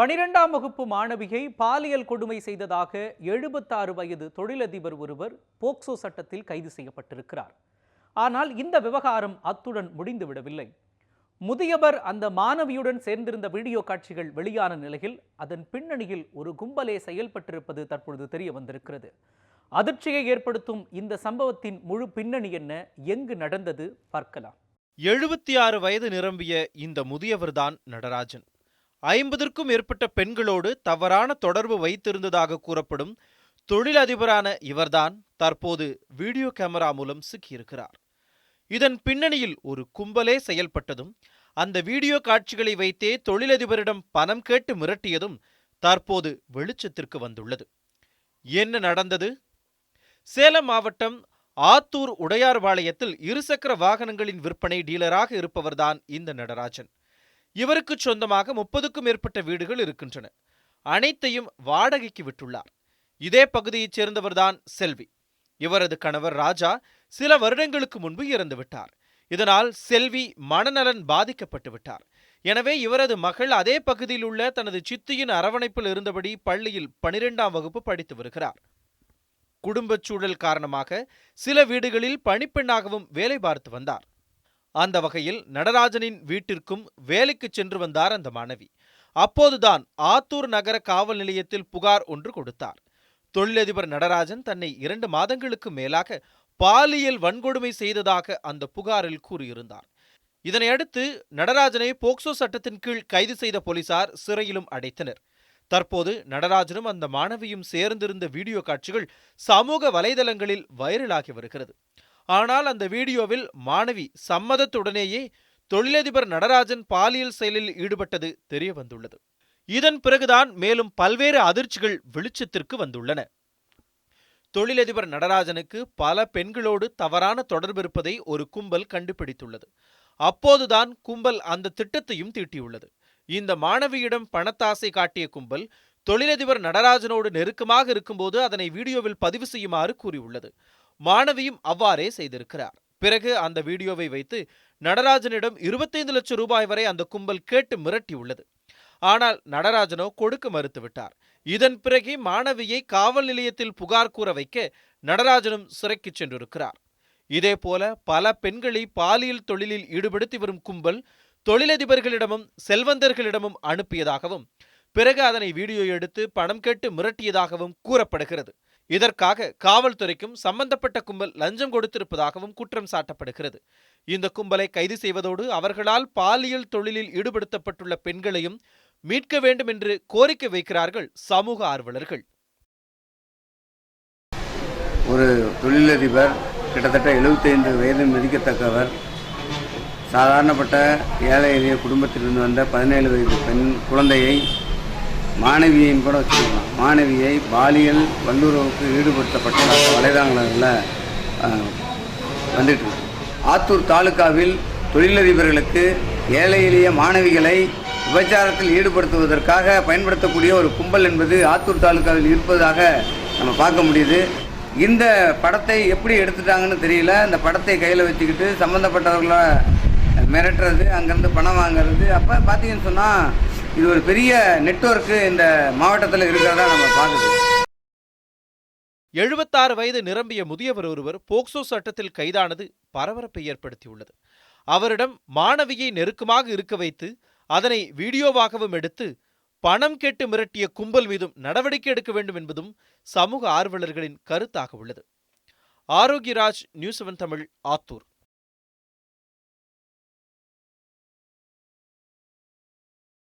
பனிரெண்டாம் வகுப்பு மாணவியை பாலியல் கொடுமை செய்ததாக எழுபத்தாறு வயது தொழிலதிபர் ஒருவர் போக்சோ சட்டத்தில் கைது செய்யப்பட்டிருக்கிறார். ஆனால் இந்த விவகாரம் அத்துடன் முடிந்துவிடவில்லை. முதியவர் அந்த மாணவியுடன் சேர்ந்திருந்த வீடியோ காட்சிகள் வெளியான நிலையில் அதன் பின்னணியில் ஒரு கும்பலே செயல்பட்டிருப்பது தற்பொழுது தெரிய வந்திருக்கிறது. அதிர்ச்சியை ஏற்படுத்தும் இந்த சம்பவத்தின் முழு பின்னணி என்ன? எங்கு நடந்தது? பார்க்கலாம். எழுபத்தி ஆறு வயது நிரம்பிய இந்த முதியவர்தான் நடராஜன். ஐம்பதற்கும் மேற்பட்ட பெண்களோடு தவறான தொடர்பு வைத்திருந்ததாக கூறப்படும் தொழிலதிபரான இவர்தான் தற்போது வீடியோ கேமரா மூலம் சிக்கியிருக்கிறார். இதன் பின்னணியில் ஒரு கும்பலே செயல்பட்டதும் அந்த வீடியோ காட்சிகளை வைத்தே தொழிலதிபரிடம் பணம் கேட்டு மிரட்டியதும் தற்போது வெளிச்சத்திற்கு வந்துள்ளது. என்ன நடந்தது? சேலம் மாவட்டம் ஆத்தூர் உடையார்பாளையத்தில் இருசக்கர வாகனங்களின் விற்பனை டீலராக இருப்பவர்தான் இந்த நடராஜன். இவருக்கு சொந்தமாக முப்பதுக்கும் மேற்பட்ட வீடுகள் இருக்கின்றன. அனைத்தையும் வாடகைக்கு விட்டுள்ளார். இதே பகுதியைச் சேர்ந்தவர்தான் செல்வி. இவரது கணவர் ராஜா சில வருடங்களுக்கு முன்பு இறந்துவிட்டார் இதனால் செல்வி மனநலன் பாதிக்கப்பட்டு விட்டார். எனவே இவரது மகள் அதே பகுதியில் உள்ள தனது சித்தியின் அரவணைப்பில் இருந்தபடி பள்ளியில் பனிரெண்டாம் வகுப்பு படித்து வருகிறார். குடும்பச் சூழல் காரணமாக சில வீடுகளில் பணிப்பெண்ணாகவும் வேலை பார்த்து வந்தார். அந்த வகையில் நடராஜனின் வீட்டிற்கும் வேலைக்கு சென்று வந்தார் அந்த மாணவி. அப்போதுதான் ஆத்தூர் நகர காவல் நிலையத்தில் புகார் ஒன்று கொடுத்தார். தொழிலதிபர் நடராஜன் தன்னை இரண்டு மாதங்களுக்கு மேலாக பாலியல் வன்கொடுமை செய்ததாக அந்த புகாரில் கூறியிருந்தார். இதனையடுத்து நடராஜனை போக்சோ சட்டத்தின் கீழ் கைது செய்த போலீசார் சிறையிலும் அடைத்தனர். தற்போது நடராஜனும் அந்த மாணவியும் சேர்ந்திருந்த வீடியோ காட்சிகள் சமூக வலைதளங்களில் வைரலாகி வருகிறது. ஆனால் அந்த வீடியோவில் மாணவி சம்மதத்துடனேயே தொழிலதிபர் நடராஜன் பாலியல் செயலில் ஈடுபட்டது தெரிய வந்துள்ளது. இதன் பிறகுதான் மேலும் பல்வேறு அதிர்ச்சிகள் வெளிச்சத்திற்கு வந்துள்ளன. தொழிலதிபர் நடராஜனுக்கு பல பெண்களோடு தவறான தொடர்பு இருப்பதை ஒரு கும்பல் கண்டுபிடித்துள்ளது. அப்போதுதான் கும்பல் அந்த திட்டத்தையும் தீட்டியுள்ளது. இந்த மாணவியிடம் பணத்தாசை காட்டிய கும்பல் தொழிலதிபர் நடராஜனோடு நெருக்கமாக இருக்கும்போது அதனை வீடியோவில் பதிவு செய்யுமாறு கூறியுள்ளது. மாணவியும் அவ்வாறே செய்திருக்கிறார். பிறகு அந்த வீடியோவை வைத்து நடராஜனிடம் இருபத்தைந்து லட்சம் ரூபாய் வரை அந்த கும்பல் கேட்டு மிரட்டியுள்ளது. ஆனால் நடராஜனோ கொடுக்க மறுத்துவிட்டார். இதன் பிறகே மாணவியை காவல் நிலையத்தில் புகார் கூற வைக்க நடராஜனும் சிறைக்கு சென்றிருக்கிறார். இதேபோல பல பெண்களை பாலியல் தொழிலில் ஈடுபடுத்தி வரும் கும்பல் தொழிலதிபர்களிடமும் செல்வந்தர்களிடமும் அனுப்பியதாகவும் பிறகு அதனை வீடியோ எடுத்து பணம் கேட்டு மிரட்டியதாகவும் கூறப்படுகிறது. இதற்காக காவல்துறைக்கும் சம்பந்தப்பட்ட கும்பல் லஞ்சம் கொடுத்திருப்பதாகவும் குற்றம் சாட்டப்படுகிறது. இந்த கும்பலை கைது செய்வதோடு அவர்களால் பாலியல் தொழிலில் ஈடுபடுத்தப்பட்டுள்ள பெண்களையும் மீட்க வேண்டும் என்று கோரிக்கை வைக்கிறார்கள் சமூக ஆர்வலர்கள். ஒரு தொழிலதிபர் கிட்டத்தட்ட எழுபத்தைந்து வயது மதிக்கத்தக்கவர் சாதாரணப்பட்ட ஏழை எளிய குடும்பத்திலிருந்து வந்த பதினேழு வயது பெண் குழந்தையை மாணவியையும் கூட வச்சுக்கலாம். மாணவியை பாலியல் வல்லுறவுக்கு ஈடுபடுத்தப்பட்ட வலைதளங்களில் வந்துட்டு ஆத்தூர் தாலுகாவில் தொழிலதிபர்களுக்கு ஏழை எளிய மாணவிகளை விபச்சாரத்தில் ஈடுபடுத்துவதற்காக பயன்படுத்தக்கூடிய ஒரு கும்பல் என்பது ஆத்தூர் தாலுகாவில் இருப்பதாக நம்ம பார்க்க முடியுது. இந்த படத்தை எப்படி எடுத்துட்டாங்கன்னு தெரியல. இந்த படத்தை கையில் வச்சுக்கிட்டு சம்மந்தப்பட்டவர்களை மிரட்டுறது அங்கேருந்து பணம் வாங்குறது. அப்போ பார்த்தீங்கன்னு சொன்னால் இது ஒரு பெரிய நெட்வொர்க்கு இந்த மாவட்டத்தில் இருக்கிறதா நம்ம பார்க்குது. எழுபத்தாறு வயது நிரம்பிய முதியவர் ஒருவர் போக்சோ சட்டத்தில் கைதானது பரபரப்பை ஏற்படுத்தியுள்ளது. அவரிடம் மாணவியை நெருக்கமாக இருக்க வைத்து அதனை வீடியோவாகவும் எடுத்து பணம் கேட்டு மிரட்டிய கும்பல் மீதும் நடவடிக்கை எடுக்க வேண்டும் என்பதும் சமூக ஆர்வலர்களின் கருத்தாக உள்ளது. Arokiyaraj news seven Tamil Attur.